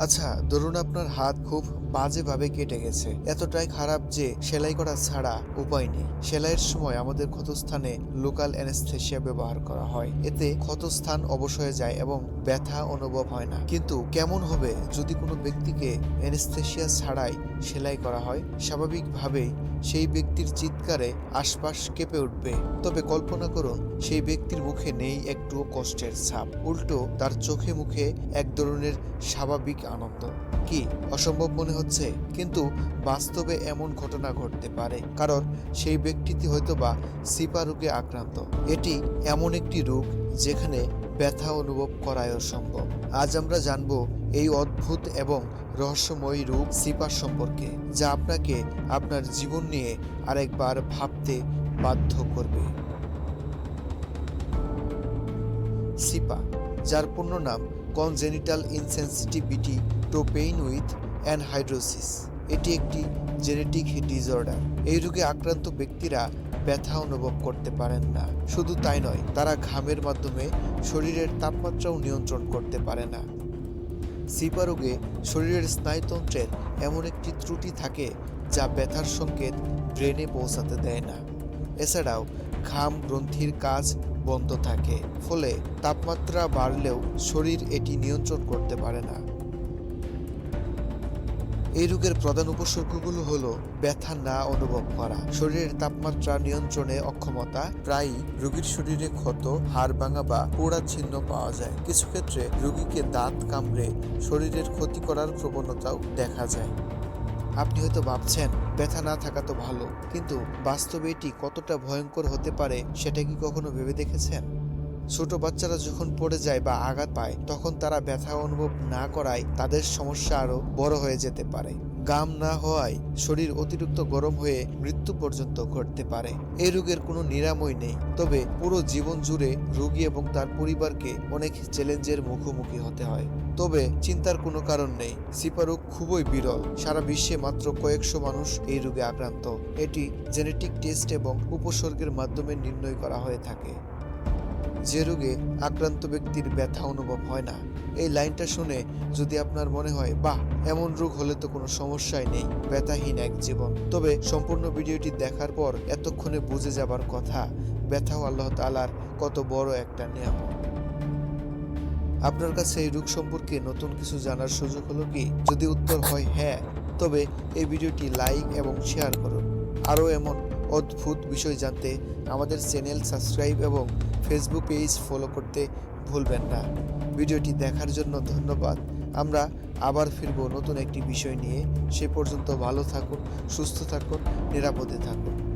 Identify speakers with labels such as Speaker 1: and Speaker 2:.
Speaker 1: আচ্ছা ধরুন আপনার হাত খুব বাজেভাবে কেটে গেছে। এতটাই খারাপ যে সেলাই করা ছাড়া উপায় নেই। সেলাইয়ের সময় আমাদের ক্ষতস্থানে লোকাল অ্যানেস্থেশিয়া ব্যবহার করা হয়। এতে ক্ষতস্থান অবশ্যই যায় এবং ব্যথা অনুভব হয় না। কিন্তু কেমন হবে যদি কোনো ব্যক্তিকে অ্যানেস্থেশিয়া ছাড়াই সেলাই করা হয়? স্বাভাবিকভাবেই সেই ব্যক্তির চিৎকারে আশপাশ কেঁপে উঠবে। তবে কল্পনা করুন, সেই ব্যক্তির মুখে নেই একটুও কষ্টের ছাপ। উল্টো তার চোখে মুখে এক ধরনের স্বাভাবিক আনন্দ। কি অসম্ভব মনে হচ্ছে? কিন্তু বাস্তবে এমন ঘটনা ঘটতে পারে, কারণ সেই ব্যক্তিটি হয়তোবা সিপা রোগে আক্রান্ত। এটি এমন একটি রোগ যেখানে ব্যথা অনুভব করাই অসম্ভব আজ আমরা জানব এই অদ্ভুত এবং রহস্যময় রূপ সিপা সম্পর্কে, যা আপনাকে আপনার জীবন নিয়ে আরেকবার ভাবতে বাধ্য করবে। সিপা, যার পূর্ণ নাম congenital insensitivity to pain with anhidrosis এটি একটি জেনেটিক ডিসঅর্ডার এই রোগে আক্রান্ত ব্যক্তিরা ব্যথা অনুভব করতে পারেন না। শুধু তাই নয়, তারা ঘামের মাধ্যমে শরীরের তাপমাত্রাও নিয়ন্ত্রণ করতে পারে না। সিপা রোগে শরীরের স্নায়ুতন্ত্রের এমন একটি ত্রুটি থাকে যা ব্যথার সংকেত ব্রেনে পৌঁছাতে দেয় না। এছাড়াও ঘাম গ্রন্থির কাজ বন্ধ থাকে, ফলে তাপমাত্রা বাড়লেও শরীর এটি নিয়ন্ত্রণ করতে পারে না। এই রোগের প্রধান উপসর্গগুলো হলো ব্যথা না অনুভব করা, শরীরের তাপমাত্রা নিয়ন্ত্রণে অক্ষমতা, প্রায়ই রোগীর শরীরে ক্ষত, হাড় ভাঙা বা পোড়া চিহ্ন পাওয়া যায়। কিছু ক্ষেত্রে রোগীকে দাঁত কামড়ে শরীরের ক্ষতি করার প্রবণতাও দেখা যায়। আপনি হয়তো ভাবছেন, ব্যথা না থাকা তো ভালো, কিন্তু বাস্তবে এটি কতটা ভয়ঙ্কর হতে পারে, সেটা কি কখনো ভেবে দেখেছেন? ছোট বাচ্চারা যখন পড়ে যায় বা আঘাত পায়, তখন তারা ব্যথা অনুভব না করায় তাদের সমস্যা আরও বড় হয়ে যেতে পারে। গাম না হওয়ায় শরীর অতিরিক্ত গরম হয়ে মৃত্যু পর্যন্ত ঘটতে পারে। এই রোগের কোনো নিরাময় নেই, তবে পুরো জীবন জুড়ে রোগী এবং তার পরিবারকে অনেক চ্যালেঞ্জের মুখোমুখি হতে হয়। তবে চিন্তার কোনো কারণ নেই, সিপা রোগ খুবই বিরল। সারা বিশ্বে মাত্র কয়েকশো মানুষ এই রোগে আক্রান্ত। এটি জেনেটিক টেস্ট এবং উপসর্গের মাধ্যমে নির্ণয় করা হয়ে থাকে। যে রোগে আক্রান্ত ব্যক্তির ব্যথা অনুভব হয় না। এই লাইনটা শুনে যদি আপনার মনে হয়, বাহ, এমন রোগ হলে তো কোনো সমস্যাই নেই, ব্যথাহীন এক জীবন। তবে সম্পূর্ণ ভিডিওটি দেখার পর এতক্ষণে বুঝে যাবার কথা, ব্যথাও আল্লাহ তালার কত বড় একটা নিয়ম আপনার কাছে এই রোগ সম্পর্কে নতুন কিছু জানার সুযোগ হলো কি? যদি উত্তর হয় হ্যাঁ তবে এই ভিডিওটি লাইক এবং শেয়ার করুন। আরও এমন অদ্ভুত বিষয় জানতে আমাদের চ্যানেল সাবস্ক্রাইব এবং ফেসবুক পেজ ফলো করতে ভুলবেন না। ভিডিওটি দেখার জন্য ধন্যবাদ। আমরা আবার ফিরব নতুন একটি বিষয় নিয়ে। সে পর্যন্ত ভালো থাকুন, সুস্থ থাকুন, নিরাপদে থাকুন।